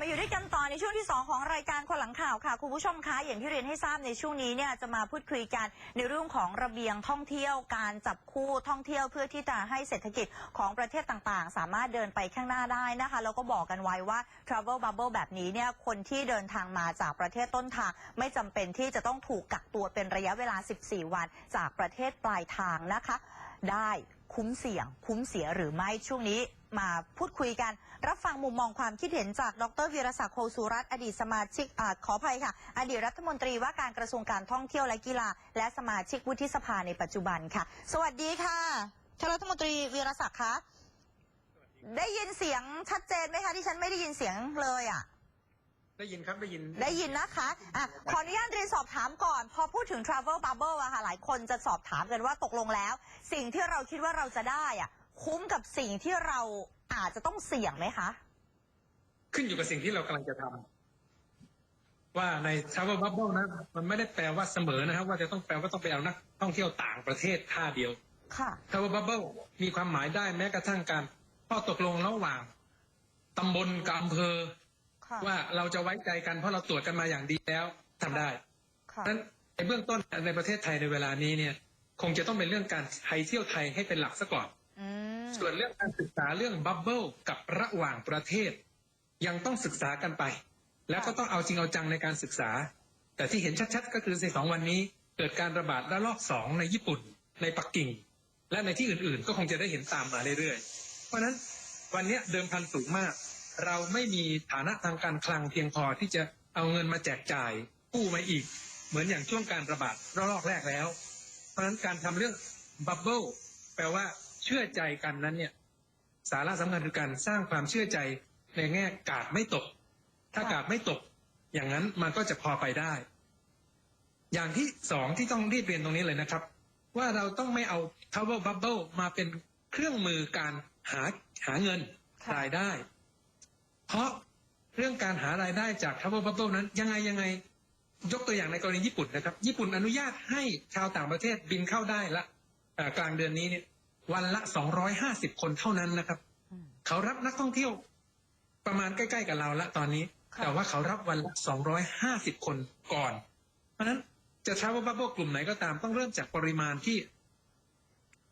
มาอยู่ด้วยกันต่อในช่วงที่ 2 ของรายการคนหลังข่าวค่ะ คุณผู้ชมคะอย่างที่เรียนให้ทราบในช่วงนี้เนี่ยจะมาพูดคุยกันในเรื่องของระเบียงท่องเที่ยวการจับคู่ท่องเที่ยวเพื่อที่จะให้เศรษฐกิจของประเทศต่างๆ สามารถเดินไปข้างหน้าได้นะคะแล้วก็บอกกันไว้ว่า Travel Bubble แบบนี้เนี่ยคนที่เดินทางมาจากประเทศต้นทาง ไม่จำเป็นที่จะต้องถูกกักตัวเป็นระยะเวลา 14 วัน จากประเทศปลายทางนะคะ ได้คุ้มเสี่ยง คุ้มเสียหรือไม่ช่วงนี้ มาพูดคุยกัน รับฟังมุมมองความคิดเห็นจากดรวีรศักดิ์โคสุรัตน์อดีตสมาชิกอาขออภัยค่ะ อดีตรัฐมนตรีว่าการกระทรวงการท่องเที่ยวและกีฬา และสมาชิกวุฒิสภาในปัจจุบันค่ะ สวัสดีค่ะท่านรัฐมนตรีวีรศักดิ์คะได้ยินเสียงชัดเจนไหมคะที่ฉันไม่ได้ยินเสียงเลยอะได้ยินครับได้ยินได้ยินนะคะอะขออนุญาตเรียนสอบถามก่อน พอพูดถึง Travel Bubble อะค่ะหลายคนจะสอบถามกันว่าตกลงแล้ว สิ่งที่เราคิดว่าเราจะได้อะ คุ้มกับสิ่งที่เราอาจจะต้องเสี่ยงไหมคะ ขึ้นอยู่กับสิ่งที่เรากำลังจะทำว่าใน travel bubble นะมันไม่ได้แปลว่าเสมอนะครับ ว่าจะต้องแปลว่าต้องไปเอานักท่องเที่ยวต่างประเทศท่าเดียว ค่ะ travel bubble มีความหมายได้แม้กระทั่งการข้อตกลงระหว่างตำบลกับอำเภอค่ะว่าเราจะไว้ใจกันเพราะเราตรวจกันมาอย่างดีแล้วทำได้ค่ะเพราะฉะนั้นในเบื้องต้นในประเทศไทยในเวลานี้เนี่ย คงจะต้องเป็นเรื่องการไทยเที่ยวไทยให้เป็นหลักซะก่อนอืม ส่วนเรื่องการศึกษาเรื่องบับเบิลกับระหว่างประเทศ ยังต้องศึกษากันไป แล้วก็ต้องเอาจริงเอาจังในการศึกษา แต่ที่เห็นชัดๆ ก็คือในสองวันนี้เกิดการระบาดระลอกสองในญี่ปุ่น ในปักกิ่ง และในที่อื่นๆ ก็คงจะได้เห็นตามมาเรื่อยๆ เพราะนั้นวันนี้เดิมพันสูงมาก เราไม่มีฐานะทางการคลังเพียงพอที่จะเอาเงินมาแจกจ่ายกู้มาอีก เหมือนอย่างช่วงการระบาดระลอกแรกแล้ว เพราะนั้นการทำเรื่องบับเบิลแปลว่า ชื่อใจกันนั้นเนี่ย สาระสำคัญคือการสร้างความเชื่อใจในแง่กาดไม่ตก ถ้ากาดไม่ตก อย่างนั้นมันก็จะพอไปได้ อย่างที่สองที่ต้องรีบเรียนตรงนี้เลยนะครับ ว่าเราต้องไม่เอา Travel Bubble มาเป็นเครื่องมือการหาหาเงินค่ะรายได้ เพราะเรื่องการหารายได้จาก Travel Bubble นั้น ยังไงยังไงยกตัวอย่างในกรณีญี่ปุ่นนะครับ ญี่ปุ่นอนุญาตให้ชาวต่างประเทศบินเข้าได้ละเอ่อกลางเดือนนี้เนี่ย วันละ 250 คนเท่านั้นนะครับอืมเขารับนักท่องเที่ยวประมาณใกล้ๆกับเราละตอนนี้ค่ะแต่ว่าเขารับวันละ 250 คนก่อน เพราะฉะนั้นจะ travel bubble กลุ่มไหนก็ตามต้องเริ่มจากปริมาณที่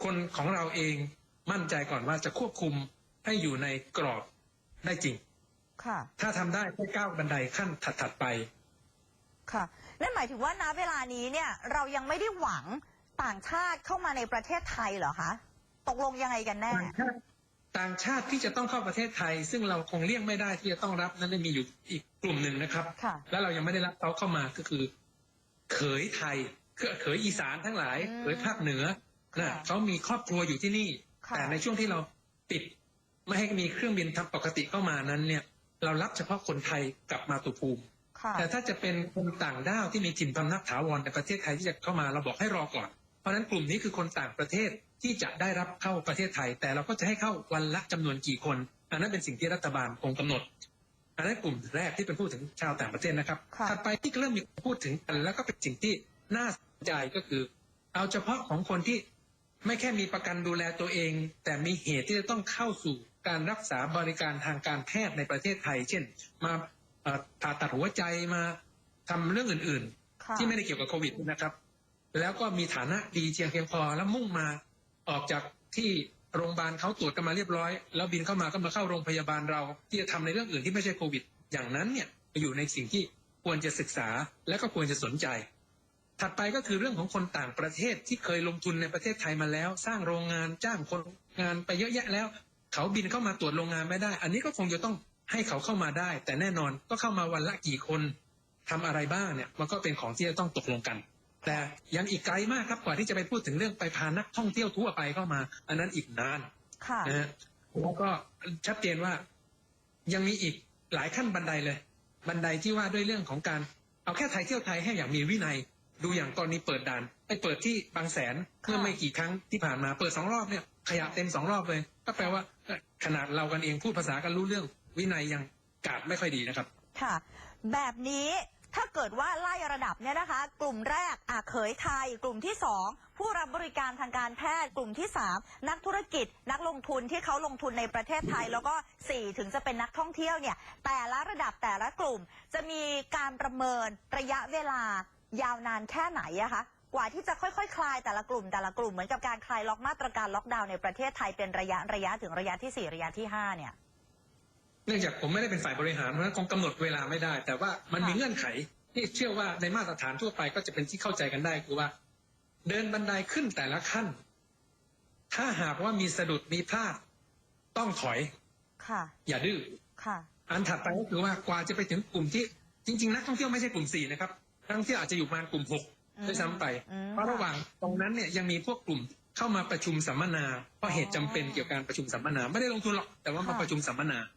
คนของเราเองมั่นใจก่อนว่าจะควบคุมให้อยู่ในกรอบได้จริง ค่ะ ถ้าทำได้แค่ก้าวบันไดขั้นถัดๆไป ค่ะ นั่นหมายถึงว่าณเวลานี้เนี่ย เรายังไม่ได้หวังต่างชาติเข้ามาในประเทศไทยเหรอคะ ตกลงยังไงกันแน่ต่างชาติต่างชาติที่จะต้องเข้าประเทศไทย ซึ่งเราคงเลี่ยงไม่ได้ที่จะต้องรับนั้นมีอยู่อีกกลุ่มหนึ่งนะครับค่ะแล้วเรายังไม่ได้รับเขาเข้ามาก็คือ เขยไทยคือเขยอีสานทั้งหลายอืมเขยภาคเหนือค่ะนะเขามีครอบครัวอยู่ที่นี่ค่ะแต่ในช่วงที่เราปิด ไม่ให้มีเครื่องบินทำปกติเข้ามานั้นเนี่ย เรารับเฉพาะคนไทยกลับมาตุภูมิค่ะแต่ถ้าจะเป็นคนต่างด้าวที่มีถิ่นพำนักถาวรในประเทศไทยที่จะเข้ามาเราบอกให้รอก่อน เพราะฉะนั้นกลุ่มนี้คือคนต่างประเทศ ที่จะได้รับเข้าประเทศไทย แต่เราก็จะให้เข้าวันละจำนวนกี่คน อันนั้นเป็นสิ่งที่รัฐบาลคงกำหนด อันนั้นกลุ่มแรกที่เป็นพูดถึงชาวต่างประเทศนะครับค่ะถัดไปที่เริ่มมีพูดถึงกันแล้วก็เป็นสิ่งที่น่าสนใจก็คือ เอาเฉพาะของคนที่ไม่แค่มีประกันดูแลตัวเอง แต่มีเหตุที่จะต้องเข้าสู่การรักษาบริการทางการแพทย์ในประเทศไทย เช่น มาเอ่อผ่าตัดหัวใจมาทำเรื่องอื่นค่ะๆที่ไม่ได้เกี่ยวกับโควิดนะครับ แล้วก็มีฐานะดีเชียงเพียงพอแล้วมุ่งมา ออกจากที่โรงพยาบาลเขาตรวจกันมาเรียบร้อย แล้วบินเข้ามาก็มาเข้าโรงพยาบาลเรา ที่จะทำในเรื่องอื่นที่ไม่ใช่โควิด อย่างนั้นเนี่ยอยู่ในสิ่งที่ควรจะศึกษาและก็ควรจะสนใจ ถัดไปก็คือเรื่องของคนต่างประเทศที่เคยลงทุนในประเทศไทยมาแล้ว สร้างโรงงานจ้างคนงานไปเยอะแยะแล้ว เขาบินเข้ามาตรวจโรงงานไม่ได้ อันนี้ก็คงจะต้องให้เขาเข้ามาได้ แต่แน่นอนก็เข้ามาวันละกี่คนทำอะไรบ้างเนี่ยมันก็เป็นของที่จะต้องตกลงกัน แต่ยังอีกไกลมากครับกว่าที่จะไปพูดถึงเรื่องไปพานักท่องเที่ยวทั่วไปเข้ามา อันนั้นอีกนานค่ะนะฮะแล้วก็ชัดเจนว่ายังมีอีกหลายขั้นบันไดเลย บันไดที่ว่าด้วยเรื่องของการเอาแค่ไทยเที่ยวไทยให้อย่างมีวินัย ดูอย่างตอนนี้เปิดด่านไปเปิดที่บางแสนเมื่อไม่กี่ครั้งที่ผ่านมาเปิดสองรอบเนี่ยขยะเต็มสองรอบเลย ก็แปลว่าเอ่อขนาดเรากันเองพูดภาษากันรู้เรื่องวินัยยังกาดไม่ค่อยดีนะครับ ค่ะ แบบนี้ ถ้าเกิดว่าไล่ระดับเนี่ยนะคะ กลุ่มแรกอะเขยไทย กลุ่มที่สองผู้รับบริการทางการแพทย์ กลุ่มที่สามนักธุรกิจ นักลงทุนที่เขาลงทุนในประเทศไทย แล้วก็สี่ถึงจะเป็นนักท่องเที่ยวเนี่ยแต่ละระดับแต่ละกลุ่ม จะมีการประเมินระยะเวลายาวนานแค่ไหนอะคะกว่าที่จะค่อยๆคลายแต่ละกลุ่มแต่ละกลุ่มเหมือนกับการคลายล็อกมาตรการล็อกดาวน์ในประเทศไทยเป็นระยะระยะถึงระยะที่สี่ระยะที่ห้าเนี่ย เนื่องจากผมไม่ได้เป็นฝ่ายบริหารเพราะฉะนั้นคงกำหนดเวลาไม่ได้ แต่ว่ามันมีค่ะเงื่อนไขที่เชื่อว่าในมาตรฐานทั่วไปก็จะเป็นที่เข้าใจกันได้คือว่า เดินบันไดขึ้นแต่ละขั้น ถ้าหากว่ามีสะดุดมีพลาด ต้องถอยค่ะ อย่าดื้อค่ะ อันถัดไปก็คือว่ากว่าจะไปถึงกลุ่มที่จริง ๆ นักท่องเที่ยวไม่ใช่กลุ่มสี่นะครับนักท่องเที่ยวอาจจะอยู่ประมาณกลุ่มหกอืมด้วยซ้ำไปอืมเพราะระหว่างตรงนั้นเนี่ยยังมีพวกกลุ่มเข้ามาประชุมสัมมนาเพราะเหตุจำเป็นเกี่ยวกับการประชุมสัมมนา ไม่ได้ลงทุนหรอกแต่ว่ามาค่ะประชุมสัมมนาค่ะ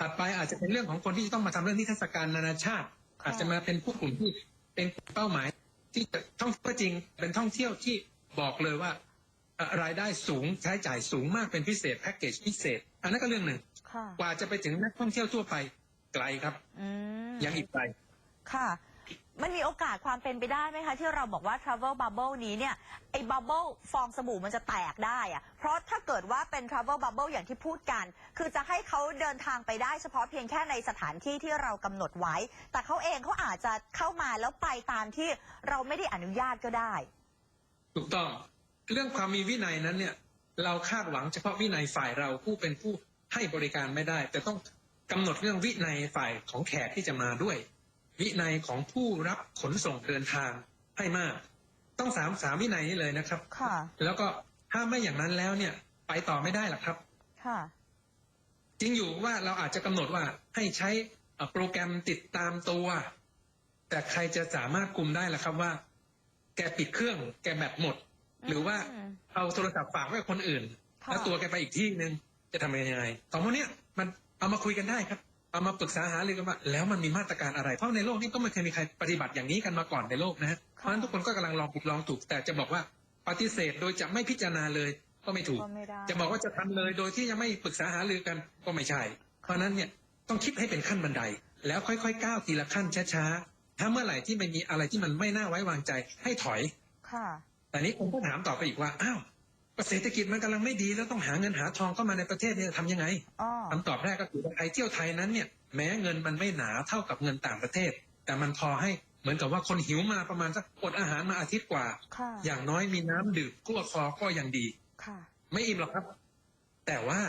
ถัดไปอาจจะเป็นเรื่องของคนที่จะต้องมาทำเรื่องนิทรรศการนานาชาติค่ะอาจจะมาเป็นผู้กลุ่มที่เป็นเป้าหมาย ที่จะท่องเที่ยวจริง เป็นท่องเที่ยวที่บอกเลยว่าเอ่อรายได้สูงใช้จ่ายสูงมากเป็นพิเศษแพ็กเกจพิเศษ อันนั้นก็เรื่องหนึ่งค่ะกว่าจะไปถึงนักท่องเที่ยวทั่วไปไกลครับอืมยังอีกไกลค่ะ มันมีโอกาสความเป็นไปได้ไหมคะ ที่เราบอกว่า travel bubble นี้เนี่ยไอ้ bubble ฟองสบู่มันจะแตกได้อะเพราะถ้าเกิดว่าเป็น travel bubble อย่างที่พูดกัน คือจะให้เขาเดินทางไปได้เฉพาะเพียงแค่ในสถานที่ที่เรากำหนดไว้ แต่เขาเองเขาอาจจะเข้ามาแล้วไปตามที่เราไม่ได้อนุญาตก็ได้ ถูกต้องเรื่องความมีวินัยนั้นเนี่ย เราคาดหวังเฉพาะวินัยฝ่ายเราผู้เป็นผู้ให้บริการไม่ได้ แต่ต้องกำหนดเรื่องวินัยฝ่ายของแขกที่จะมาด้วย วินัยของผู้รับขนส่งเดินทางให้มาก ต้องสามสามวินัยนี้เลยนะครับค่ะ แล้วก็ถ้าไม่อย่างนั้นแล้วเนี่ย ไปต่อไม่ได้หรอกครับ ค่ะจริงอยู่ว่าเราอาจจะกำหนดว่าให้ใช้เอ่อโปรแกรมติดตามตัว แต่ใครจะสามารถคุมได้ล่ะครับว่า แกปิดเครื่อง แกแบตหมด หรือว่าอืมเอาโทรศัพท์ฝากไว้กับคนอื่นค่ะแล้วตัวแกไปอีกที่หนึ่งจะทำยังไงสองคนเนี้ยมันเอามาคุยกันได้ครับ เอามาปรึกษาหารือกันว่าแล้วมันมีมาตรการอะไร เพราะในโลกนี้ก็ไม่เคยมีใครปฏิบัติอย่างนี้กันมาก่อนในโลกนะฮะเพราะฉะนั้นทุกคนก็กำลังลองผิดลองถูก แต่จะบอกว่าปฏิเสธโดยจะไม่พิจารณาเลยก็ไม่ถูก ก็ไม่ได้ จะบอกว่าจะทำเลยโดยที่ยังไม่ปรึกษาหารือกันก็ไม่ใช่ เพราะฉะนั้นเนี่ยต้องคิดให้เป็นขั้นบันได แล้วค่อยๆก้าวทีละขั้นช้าๆถ้าเมื่อไหร่ที่มันมีอะไรที่มันไม่น่าไว้วางใจให้ถอย ค่ะ แต่นี้ผมก็ถามต่อไปอีกว่า อ้าว เศรษฐกิจมันกำลังไม่ดีแล้วต้องหาเงินหาทองเข้ามาในประเทศเนี่ยทำยังไงอ้อคำตอบแรกก็คือว่าไอ้เที่ยวไทยนั้นเนี่ยแม้เงินมันไม่หนาเท่ากับเงินต่างประเทศ แต่มันพอให้เหมือนกับว่าคนหิวมาประมาณสักอดอาหารมาอาทิตย์กว่า ค่ะอย่างน้อยมีน้ำดื่มกลั้วคอก็ยังดี ค่ะ ไม่อิ่มหรอกครับ แต่ว่า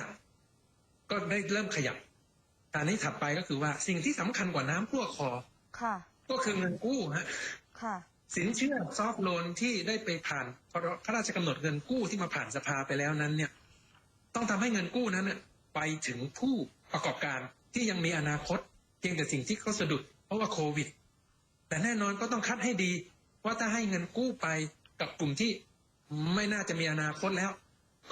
ก็ได้เริ่มขยับการนี้ถัดไปก็คือว่าสิ่งที่สำคัญกว่าน้ำกลั้วคอ ค่ะ ก็คือเงินกู้ฮะ ค่ะ สินเชื่อซอฟต์โลนที่ได้ไปผ่านพระราชกำหนดเงินกู้ที่มาผ่านสภาไปแล้วนั้น เนี่ย ต้องทำให้เงินกู้นั้นเนี่ยไปถึงผู้ประกอบการที่ยังมีอนาคต เพียงแต่สิ่งที่เขาสะดุดเพราะว่าโควิด แต่แน่นอนก็ต้องคัดให้ดี ว่าถ้าให้เงินกู้ไปกับกลุ่มที่ไม่น่าจะมีอนาคตแล้ว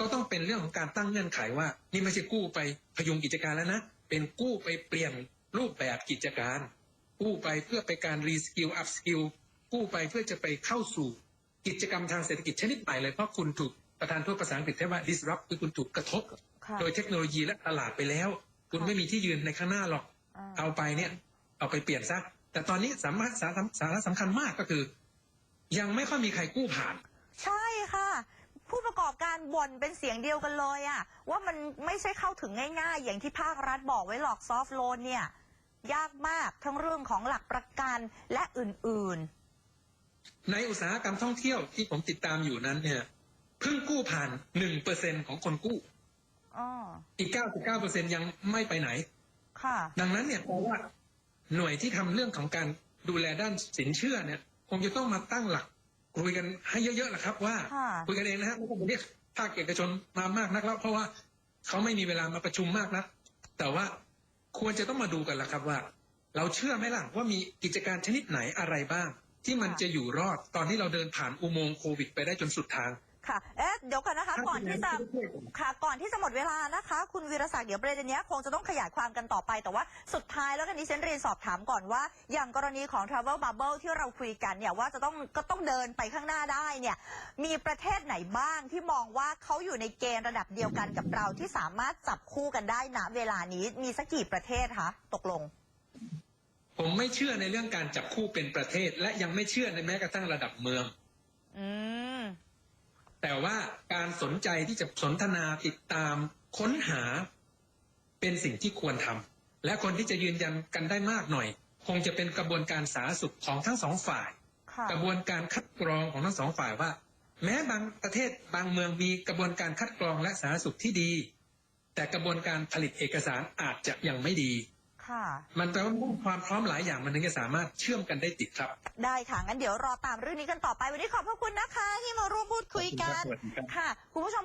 ก็ต้องเป็นเรื่องของการตั้งเงื่อนไขว่า นี่ไม่ใช่กู้ไปพยุงกิจการแล้วนะเป็นกู้ไปเปลี่ยนรูปแบบกิจการ กู้ไปเพื่อไปการรีสกิลอัพสกิล กู้ไปเพื่อจะไปเข้าสู่กิจกรรมทางเศรษฐกิจชนิดใหม่เลยเพราะคุณถูกประธานทูตภาษาอังกฤษใช้ว่า disrupt คือคุณถูกกระทบค่ะโดยเทคโนโลยีและตลาดไปแล้ว คุณไม่มีที่ยืนในข้างหน้าหรอกอ่าเอาไปเนี่ย เอาไปเปลี่ยนซะแต่ตอนนี้สามารถสาระสาระสำคัญมากก็คือ ยังไม่ค่อยมีใครกู้ผ่าน ใช่ค่ะ ผู้ประกอบการบ่นเป็นเสียงเดียวกันเลยอะว่ามันไม่ใช่เข้าถึงง่ายๆ อย่างที่ภาครัฐบอกไว้หรอกซอฟ t โลนเนี่ย ยากมากทั้งเรื่องของหลักประกันและอื่น ในอุตสาหกรรมท่องเที่ยวที่ผมติดตามอยู่นั้นเนี่ยเพิ่งกู้ผ่านหนึ่งเปอร์เซ็นของคนกู้ๆอ๋ออีกเก้าสิบเก้าเปอร์เซ็นยังไม่ไปไหน ค่ะ ดังนั้นเนี่ยแปลว่าหน่วยที่ทำเรื่องของการดูแลด้านสินเชื่อเนี่ยคงจะต้องมาตั้งหลักคุยกันให้เยอะๆแหละครับ ว่าค่ะคุยกันเองนะฮะไม่ต้องไปเรียกภาคเอกชนมามากนักแล้วเพราะว่าเขาไม่มีเวลามาประชุมมากนักแต่ว่าควรจะต้องมาดูกันละครับว่า เราเชื่อไหมล่ะว่ามีกิจการชนิดไหนอะไรบ้าง ที่มันจะอยู่รอดตอนที่เราเดินผ่านอุโมงค์โควิดไปได้จนสุดทาง ค่ะ เอ๊ะ เดี๋ยวก่อนนะคะ ก่อนที่จะ ค่ะ ก่อนที่จะหมดเวลานะคะ คุณวีรศักดิ์ เดี๋ยวประเด็นเนี้ยคงจะต้องขยายความกันต่อไป แต่ว่าสุดท้ายแล้วกันดิฉันเรียนสอบถามก่อนว่า อย่างกรณีของ Travel Bubble ที่เราคุยกันเนี่ยว่าจะต้องก็ต้องเดินไปข้างหน้าได้เนี่ย มีประเทศไหนบ้างที่มองว่าเขาอยู่ในเกณฑ์ระดับเดียวกันกับเราที่สามารถจับคู่กันได้ณเวลานี้ มีสักกี่ประเทศคะ ตกลง ผมไม่เชื่อในเรื่องการจับคู่เป็นประเทศ และยังไม่เชื่อในแม้กระทั่งระดับเมือง อืม แต่ว่าการสนใจที่จะสนทนาติดตามค้นหา เป็นสิ่งที่ควรทำและคนที่จะยืนยันกันได้มากหน่อย คงจะเป็นกระบวนการสาธารณสุขของทั้งสองฝ่าย ค่ะ กระบวนการคัดกรองของทั้งสองฝ่ายว่า แม้บางประเทศบางเมืองมีกระบวนการคัดกรองและสาธารณสุขที่ดี แต่กระบวนการผลิตเอกสารอาจจะยังไม่ดี ค่ะ มันแปลว่าความพร้อมหลายอย่างมันถึงจะสามารถเชื่อมกันได้ติดครับ ได้ค่ะงั้นเดี๋ยวรอตามเรื่องนี้กันต่อไปวันนี้ขอบพระคุณนะคะ ที่มาร่วมพูดคุยกันขอบคุณครับสวัสดีครับ ค่ะคุณผู้ชม